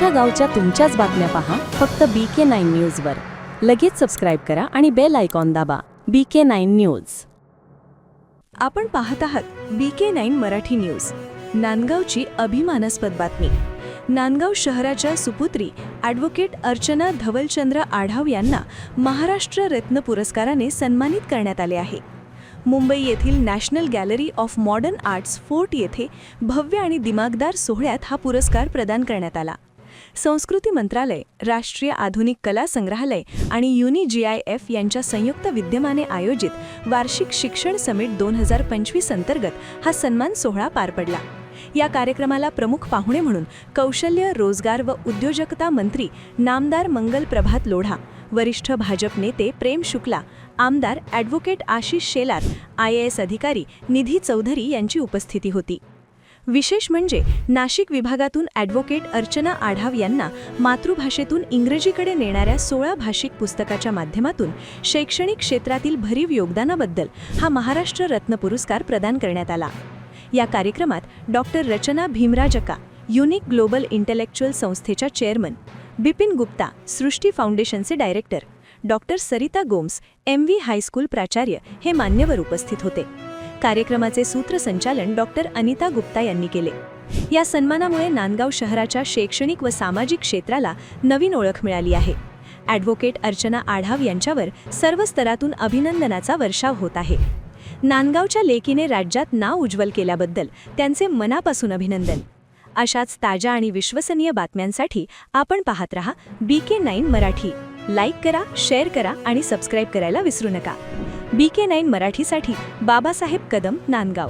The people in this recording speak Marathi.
तुमच्या गावच्या तुमच्याच बातम्या पहा फक्त बी के नाईन न्यूजवर लगेच सबस्क्राईब करा आणि बेल आयकॉन दाबा. बी के नाईन न्यूज आपण पाहत आहात B K nine Marathi news नांदगावची अभिमानास्पद बातमी. नांदगाव शहराच्या सुपुत्री ॲडव्होकेट अर्चना धवलचंद्र आढाव यांना महाराष्ट्र रत्न पुरस्काराने सन्मानित करण्यात आले आहे. मुंबई येथील National Gallery of Modern Arts Fort येथे भव्य आणि दिमागदार सोहळ्यात हा पुरस्कार प्रदान करण्यात आला. संस्कृती मंत्रालय राष्ट्रीय आधुनिक कला संग्रहालय आणि युनि जी आय एफ यांच्या संयुक्त विद्यमाने आयोजित वार्षिक शिक्षण समिट दोन हजार पंचवीस अंतर्गत हा सन्मान सोहळा पार पडला. या कार्यक्रमाला प्रमुख पाहुणे म्हणून कौशल्य रोजगार व उद्योजकता मंत्री नामदार मंगल प्रभात लोढा वरिष्ठ भाजप नेते प्रेम शुक्ला आमदार advocate Ashish Shelar I A S अधिकारी निधी चौधरी यांची उपस्थिती होती. विशेष म्हणजे नाशिक विभागातून ॲडव्होकेट अर्चना आढाव यांना मातृभाषेतून इंग्रजीकडे नेणाऱ्या सोळा भाषिक पुस्तकाच्या माध्यमातून शैक्षणिक क्षेत्रातील भरीव योगदानाबद्दल हा महाराष्ट्र रत्न पुरस्कार प्रदान करण्यात आला. या कार्यक्रमात doctor Rachna Bhimrajka unique global intellectual संस्थेच्या चेअरमन बिपिन गुप्ता सृष्टी फाउंडेशनचे director doctor Sarita Gomes M V high school प्राचार्य हे मान्यवर उपस्थित होते. कार्यक्रमाचे सूत्रसंचालन डॉक्टर अनिता गुप्ता यांनी केले. या सन्मानामुळे नांदगाव शहराच्या शैक्षणिक व सामाजिक क्षेत्राला नवीन ओळख मिळाली आहे. ॲडव्होकेट अर्चना आढाव यांच्यावर सर्व स्तरातून अभिनंदनाचा वर्षाव होत आहे. नांदगावच्या लेकीने राज्यात नाव उज्ज्वल केल्याबद्दल त्यांचे मनापासून अभिनंदन. अशाच ताज्या आणि विश्वसनीय बातम्यांसाठी आपण पाहत रहा B K nine Marathi. Like करा शेअर करा आणि सबस्क्राईब करायला विसरू नका. बी के नाईन मराठीसाठी बाबासाहेब कदम नांदगाव.